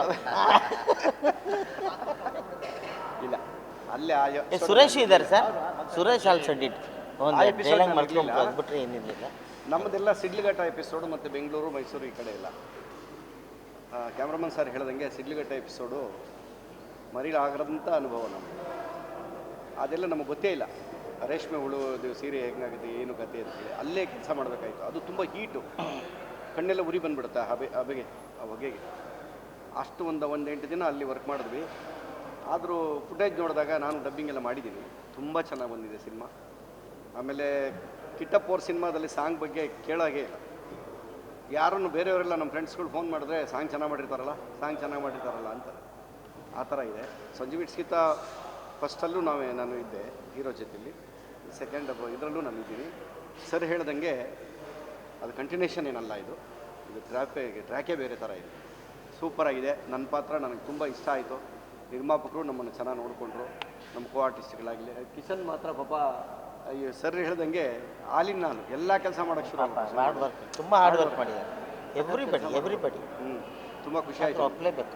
ಇಲ್ಲ. ಅಲ್ಲೇ ಆ ಏ, ಸುರೇಶ್ ಇದ್ದಾರೆ ಸರ್? ಸುರೇಶ್ ಆಲ್ಸೋ ಡಿಡ್ ಒಂದು ಆ episode ಡೈಲಾಗ್ ನಾನು ಮಾಡ್ಕೊಂಡು ಇರ್ಲಿಲ್ಲ. ಹೋಗ್ಬಿಟ್ರೆ ಏನಿರಲಿಲ್ಲ ನಮ್ಮದೆಲ್ಲ ಸಿಡ್ಲಘಟ್ಟ ಎಪಿಸೋಡು ಮತ್ತು ಬೆಂಗಳೂರು ಮೈಸೂರು ಈ ಕಡೆ ಇಲ್ಲ. ಕ್ಯಾಮ್ರಾಮನ್ ಸರ್ ಹೇಳ್ದಂಗೆ ಸಿಡ್ಲಘಟ್ಟ ಎಪಿಸೋಡು ಮರಿಲಾಗದಂಥ ಅನುಭವ ನಮಗೆ ಅದೆಲ್ಲ ನಮಗೆ ಗೊತ್ತೇ ಇಲ್ಲ. ರೇಷ್ಮೆ ಹುಳು ಸೀರೆ ಹೆಂಗಾಗುತ್ತೆ ಏನು ಕತೆ ಅಂತೇಳಿ ಅಲ್ಲೇ ಕೆಲಸ ಮಾಡಬೇಕಾಯ್ತು. ಅದು ತುಂಬ ಹೀಟು ಕಣ್ಣೆಲ್ಲ ಉರಿ ಬಂದ್ಬಿಡುತ್ತೆ ಹಬೆ ಹಬೆಗೆ, ಆ ಹೊಗೆಗೆ. ಅಷ್ಟು ಒಂದು ಒಂದು ಎಂಟು ದಿನ ಅಲ್ಲಿ ವರ್ಕ್ ಮಾಡಿದ್ವಿ. ಆದರೂ ಫುಟೇಜ್ ನೋಡಿದಾಗ ನಾನು ಡಬ್ಬಿಂಗ್ ಎಲ್ಲ ಮಾಡಿದ್ದೀನಿ. ತುಂಬ ಚೆನ್ನಾಗಿ ಬಂದಿದೆ ಸಿನಿಮಾ. ಆಮೇಲೆ ಕಿಟ್ಟಪ್ಪ ಅವ್ರ ಸಿನಿಮಾದಲ್ಲಿ ಸಾಂಗ್ ಬಗ್ಗೆ ಕೇಳೋಗೆ ಇಲ್ಲ. ಯಾರನ್ನು ಬೇರೆಯವರೆಲ್ಲ ನಮ್ಮ ಫ್ರೆಂಡ್ಸ್ಗಳು ಫೋನ್ ಮಾಡಿದ್ರೆ ಸಾಂಗ್ ಚೆನ್ನಾಗಿ ಮಾಡಿರ್ತಾರಲ್ಲ ಸಾಂಗ್ ಚೆನ್ನಾಗಿ ಮಾಡಿರ್ತಾರಲ್ಲ ಅಂತ. ಆ ಥರ ಇದೆ. ಸಂಜೀವ್ ಇಟ್ಸ್ಗಿಂತ ಫಸ್ಟಲ್ಲೂ ನಾವೇ ನಾನು ಇದ್ದೆ ಹೀರೋ ಜೊತೆಲಿ ಸೆಕೆಂಡ್ ಇದರಲ್ಲೂ ನಾನು ಇದ್ದೀನಿ. ಸರ್ ಹೇಳ್ದಂಗೆ ಅದು ಕಂಟಿನ್ಯೂಷನ್ ಏನಲ್ಲ ಇದು. ಇದು ಟ್ರ್ಯಾಪೇ ಟ್ರ್ಯಾಕೇ ಬೇರೆ ಥರ ಇದೆ. ಸೂಪರಾಗಿದೆ ನನ್ನ ಪಾತ್ರ ನನಗೆ ತುಂಬ ಇಷ್ಟ ಆಯಿತು. ನಿರ್ಮಾಪಕರು ನಮ್ಮನ್ನು ಚೆನ್ನಾಗಿ ನೋಡಿಕೊಂಡ್ರು. ನಮ್ಮ ಕೋ ಆರ್ಟಿಸ್ಟ್ಗಳಾಗಲಿ ಕಿಶನ್ ಮಾತ್ರ ಪಾಪ ಅಯ್ಯೋ ಸರ್ ಹೇಳ್ದಂಗೆ ಆಲಿನ ನಾನು ಎಲ್ಲ ಕೆಲಸ ಮಾಡೋಕ್ಕೆ ಶುರು ಹಾರ್ಡ್ ವರ್ಕ್ ತುಂಬ ಹಾರ್ಡ್ ವರ್ಕ್ ಮಾಡಿದ್ದಾರೆ. ಎವ್ರಿಬಡಿ ಎವ್ರಿಬಡಿ ಹ್ಞೂ ತುಂಬ ಖುಷಿ ಆಯಿತು. ಒಪ್ಪಲೇಬೇಕು